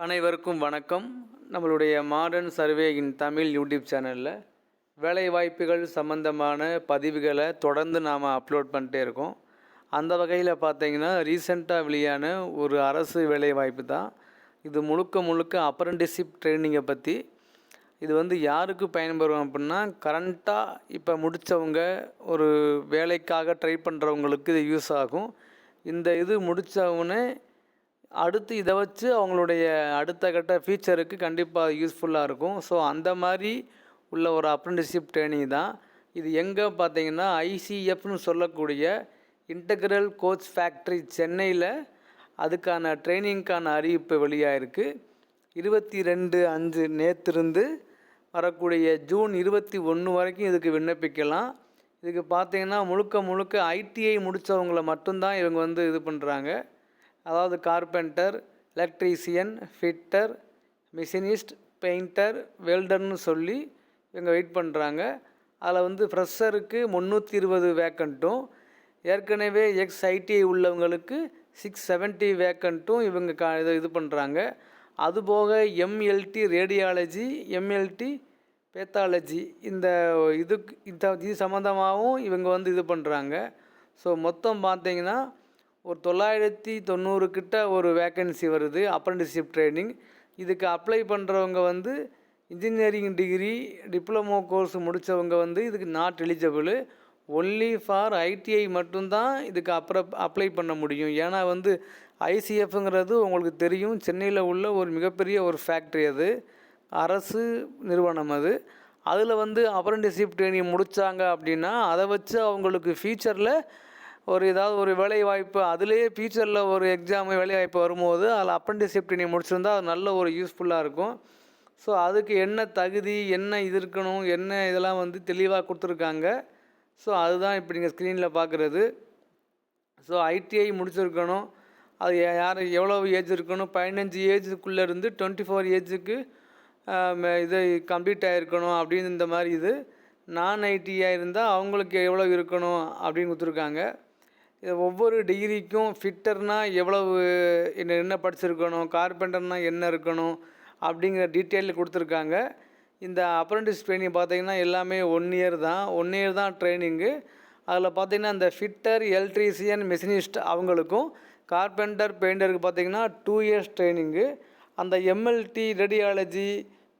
அனைவருக்கும் வணக்கம். நம்மளுடைய modern survey in Tamil YouTube சேனலில் வேலைவாய்ப்புகள் சம்மந்தமான பதிவுகளை தொடர்ந்து நாம் அப்லோட் பண்ணிட்டே இருக்கோம். அந்த வகையில் பார்த்தீங்கன்னா ரீசெண்டாக வெளியான ஒரு அரசு வேலைவாய்ப்பு தான். இது முழுக்க முழுக்க அப்ரண்டிஸ்ஷிப் ட்ரைனிங்கை பற்றி இது வந்து யாருக்கு பயன்பெறும் அப்படின்னா கரண்ட்டாக இப்போ முடித்தவங்க ஒரு வேலைக்காக ட்ரை பண்ணுறவங்களுக்கு இது யூஸ் ஆகும். இந்த இது முடித்தவுடனே அடுத்து இதை வச்சு அவங்களுடைய அடுத்த கட்ட ஃபியூச்சருக்கு கண்டிப்பாக யூஸ்ஃபுல்லாக இருக்கும். ஸோ அந்த மாதிரி உள்ள ஒரு அப்ரெண்டிஸ்ஷிப் ட்ரைனிங் தான். இது எங்கே பார்த்தீங்கன்னா ஐசிஎஃப்னு சொல்லக்கூடிய இன்டகிரல் கோச் ஃபேக்ட்ரி சென்னையில் அதுக்கான ட்ரைனிங்க்கான அறிவிப்பு வெளியாகிருக்கு இருபத்தி ரெண்டு அஞ்சு நேற்றிருந்து வரக்கூடிய ஜூன் இருபத்தி ஒன்று வரைக்கும் இதுக்கு விண்ணப்பிக்கலாம். இதுக்கு பார்த்தீங்கன்னா முழுக்க முழுக்க ஐடிஐ முடித்தவங்களை மட்டும்தான் இவங்க வந்து இது பண்ணுறாங்க அதாவது carpenter electrician fitter machinist painter வெல்டர்னு சொல்லி இவங்க வெயிட் பண்ணுறாங்க அதில் வந்து ஃப்ரெஷருக்கு முந்நூற்றி இருபது வேக்கண்ட்டும் ஏற்கனவே எக்ஸ் ஐடிஐ உள்ளவங்களுக்கு சிக்ஸ் செவன்ட்டி வேக்கண்ட்டும் இவங்க கா இது இது பண்ணுறாங்க அதுபோக எம்எல்டி ரேடியாலஜி எம்எல்டி பேத்தாலஜி இந்த இதுக்கு இந்த இது சம்மந்தமாகவும் இவங்க வந்து இது பண்ணுறாங்க ஸோ மொத்தம் பார்த்தீங்கன்னா ஒரு தொள்ளாயிரத்தி தொண்ணூறு கிட்ட ஒரு வேக்கன்சி வருது அப்ரெண்டிஸ்ஷிப் ட்ரைனிங் இதுக்கு அப்ளை பண்ணுறவங்க வந்து இன்ஜினியரிங் டிகிரி டிப்ளமோ கோர்ஸ் முடித்தவங்க வந்து இதுக்கு not eligible only for ITI மட்டும்தான் இதுக்கு அப்புறம் அப்ளை பண்ண முடியும். ஏன்னா வந்து ஐசிஎஃப்ங்கிறது உங்களுக்கு தெரியும். சென்னையில் உள்ள ஒரு மிகப்பெரிய ஒரு ஃபேக்ட்ரி அது. அரசு நிறுவனம் அது. அதில் வந்து அப்ரெண்டிஸ்ஷிப் ட்ரைனிங் முடித்தாங்க அப்படின்னா அதை வச்சு அவங்களுக்கு ஃபியூச்சரில் ஒரு ஏதாவது ஒரு வேலைவாய்ப்பு அதுலேயே ஃபியூச்சரில் ஒரு எக்ஸாமு வேலைவாய்ப்பு வரும்போது அதில் அப்ரெண்டிஸ்ஷிப் நீ முடிச்சிருந்தா அது நல்ல ஒரு யூஸ்ஃபுல்லாக இருக்கும். ஸோ அதுக்கு என்ன தகுதி என்ன இது இருக்கணும் என்ன இதெல்லாம் வந்து தெளிவாக கொடுத்துருக்காங்க. ஸோ அதுதான் இப்போ நீங்கள் ஸ்க்ரீனில் பார்க்குறது ஸோ ஐடிஐ முடிச்சிருக்கணும். அது யார் எவ்வளோ ஏஜ் இருக்கணும்? பதினஞ்சு ஏஜுக்குள்ளே இருந்து டுவெண்ட்டி ஃபோர் ஏஜுக்கு இது கம்ப்ளீட் ஆகிருக்கணும் அப்படின்னு இந்த மாதிரி இது. நான் ஐடியாக இருந்தால் அவங்களுக்கு எவ்வளோ இருக்கணும் அப்படின்னு கொடுத்துருக்காங்க. ஒவ்வொரு டிகிரிக்கும் ஃபிட்டர்னால் எவ்வளவு என்ன என்ன படிச்சிருக்கணும் கார்பெண்டர்னால் என்ன இருக்கணும் அப்படிங்கிற டீட்டெயில் கொடுத்துருக்காங்க. இந்த அப்ரெண்டிஸ் ட்ரைனிங் பார்த்திங்கன்னா எல்லாமே ஒன் இயர் தான். ஒன் இயர் தான் ட்ரைனிங்கு அதில் பார்த்தீங்கன்னா இந்த ஃபிட்டர் எலக்ட்ரீசியன் மிஷினிஸ்ட் அவங்களுக்கும் கார்பெண்டர் பெயிண்டருக்கு பார்த்தீங்கன்னா டூ இயர்ஸ் ட்ரைனிங்கு அந்த எம்எல்டி ரேடியாலஜி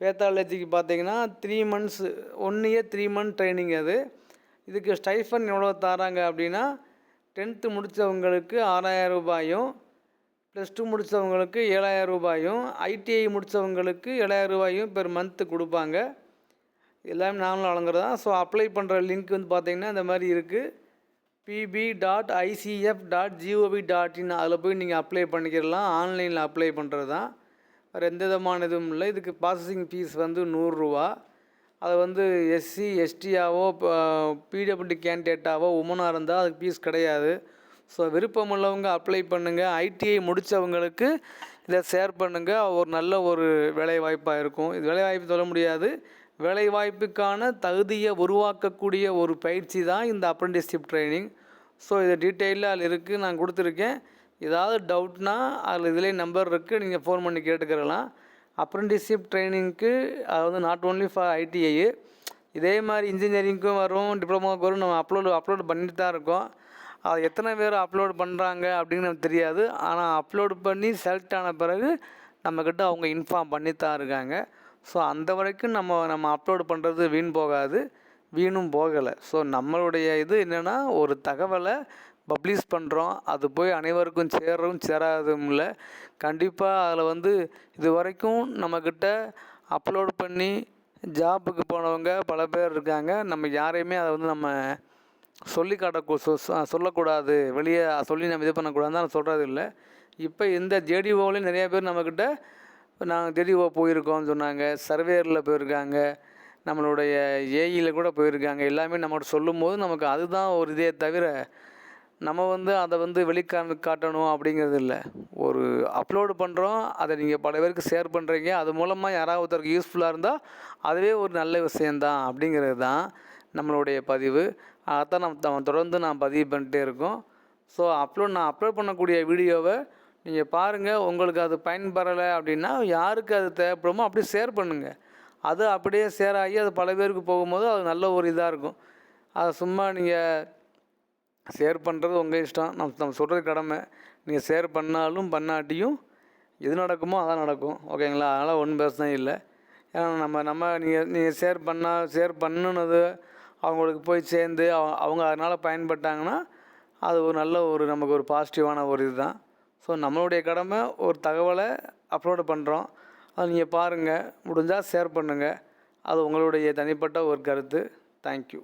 பேத்தாலஜிக்கு பார்த்தீங்கன்னா three months one year three month training அது. இதுக்கு ஸ்டைஃபன் எவ்வளோ தராங்க அப்படின்னா டென்த்து முடித்தவங்களுக்கு ஆறாயிரம் ரூபாயும் ப்ளஸ் டூ முடித்தவங்களுக்கு ஏழாயிரம் ரூபாயும் ஐடிஐ முடித்தவங்களுக்கு ஏழாயிரம் ரூபாயும் பெர் மந்த்து கொடுப்பாங்க. எல்லாமே நாமளும் வழங்குறது. தான் ஸோ அப்ளை பண்ணுற லிங்க் வந்து பார்த்திங்கன்னா இந்த மாதிரி இருக்குது PB dot ICF dot GOP dot in அதில் போய் நீங்கள் அப்ளை பண்ணிக்கிறலாம் ஆன்லைனில் அப்ளை பண்ணுறது தான் வேறு எந்த விதமான இதுவும் இல்லை. இதுக்கு ப்ராசஸிங் ஃபீஸ் வந்து நூறுரூவா அதை வந்து எஸ்சி எஸ்டியாவோ பிடபிள்யூடி கேண்டிடேட்டாவோ உமனாக இருந்தால் அதுக்கு ஃபீஸ் கிடையாது. ஸோ விருப்பம் உள்ளவங்க அப்ளை பண்ணுங்கள் ஐடிஐ முடித்தவங்களுக்கு இதை ஷேர் பண்ணுங்கள் ஒரு நல்ல ஒரு வேலைவாய்ப்பாக இருக்கும். இது வேலைவாய்ப்பு சொல்ல முடியாது. வேலைவாய்ப்புக்கான தகுதியை உருவாக்கக்கூடிய ஒரு பயிற்சி தான் இந்த அப்ரெண்டிஸ்ஷிப் ட்ரைனிங் ஸோ இது டீட்டெயிலாக அதில் இருக்குது நான் கொடுத்துருக்கேன். ஏதாவது டவுட்னா அதில் இதிலே நம்பர் இருக்குது நீங்கள் ஃபோன் பண்ணி கேட்டுக்கிறலாம். அப்ரெண்டிஸ்ஷிப் ட்ரைனிங்க்கு அதாவது நாட் ஓன்லி ஃபார் ஐடிஐ இதே மாதிரி இன்ஜினியரிங்க்கும் வரும் டிப்ளமோவுக்கு வரும் நம்ம அப்லோடு அப்லோடு பண்ணிட்டு தான் இருக்கோம். அது எத்தனை பேர் அப்லோடு பண்ணுறாங்க அப்படின்னு நமக்கு தெரியாது. ஆனால் அப்லோடு பண்ணி செலக்ட் ஆன பிறகு நம்மக்கிட்ட அவங்க இன்ஃபார்ம் பண்ணி தான் இருக்காங்க. ஸோ அந்த வரைக்கும் நம்ம நம்ம அப்லோடு பண்ணுறது வீண் போகாது. வீணும் போகலை. ஸோ நம்மளுடைய இது என்னென்னா ஒரு தகவலை பப்ளிஷ் பண்ணுறோம் அது போய் அனைவருக்கும் சேரவும் சேராதும் இல்லை. கண்டிப்பாக அதில் வந்து இது வரைக்கும் நம்மக்கிட்ட அப்லோட் பண்ணி ஜாபுக்கு போனவங்க பல பேர் இருக்காங்க. நம்ம யாரையுமே அதை வந்து நம்ம சொல்லி காட்ட சொல்லக்கூடாது. வெளியே சொல்லி நம்ம இது பண்ணக்கூடாதுன்னு நான் சொல்கிறது இல்லை. இப்போ இந்த ஜேடிஓவிலையும் நிறையா பேர் நம்மக்கிட்ட நாங்கள் ஜேடிஓ போயிருக்கோம்னு சொன்னாங்க. சர்வேயரில் போயிருக்காங்க. நம்மளுடைய ஏஇயில் கூட போயிருக்காங்க. எல்லாமே நம்மகிட்ட சொல்லும்போது நமக்கு அதுதான் ஒரு இதே தவிர நம்ம வந்து அதை வந்து வெளிக்காம காட்டணும் அப்படிங்கிறது இல்லை. ஒரு அப்லோடு பண்ணுறோம் அதை நீங்கள் பல பேருக்கு ஷேர் பண்ணுறீங்க அது மூலமாக யாராவது ஒருத்தருக்கு யூஸ்ஃபுல்லாக இருந்தால் அதுவே ஒரு நல்ல விஷயந்தான் அப்படிங்கிறது தான் நம்மளுடைய பதிவு. அதைத்தான் நம்ம நம்ம தொடர்ந்து நான் பதிவு பண்ணிட்டே இருக்கோம். ஸோ அப்லோட் நான் அப்லோட் பண்ணக்கூடிய வீடியோவை நீங்கள் பாருங்கள் உங்களுக்கு அது பயன்பெறலை அப்படின்னா யாருக்கு அது தேவைப்படுமோ அப்படியே ஷேர் பண்ணுங்கள் அது அப்படியே ஷேர் ஆகி அது பல பேருக்கு போகும்போது அது நல்ல ஒரு இதாக இருக்கும். அதை சும்மா நீங்கள் ஷேர் பண்ணுறது உங்கள் இஷ்டம். நம்ம நம்ம சொல்கிறது கடமை. நீங்கள் ஷேர் பண்ணாலும் பண்ணாட்டியும் எது நடக்குமோ அதான் நடக்கும். ஓகேங்களா அதனால் ஒன்றும் பிரச்சனை இல்லை. ஏன்னா நம்ம நம்ம நீங்கள் நீங்கள் ஷேர் பண்ணால் ஷேர் பண்ணுனது அவங்களுக்கு போய் சேர்ந்து அவ- அவங்க அதனால் பயன்பட்டாங்கன்னா அது ஒரு நல்ல ஒரு நமக்கு ஒரு பாசிட்டிவான ஒரு இதுதான். ஸோ நம்மளுடைய கடமை ஒரு தகவலை அப்லோடு பண்ணுறோம் அதை நீங்கள் பாருங்கள் முடிஞ்சால் ஷேர் பண்ணுங்கள் அது உங்களுடைய தனிப்பட்ட ஒரு கருத்து. தேங்க்யூ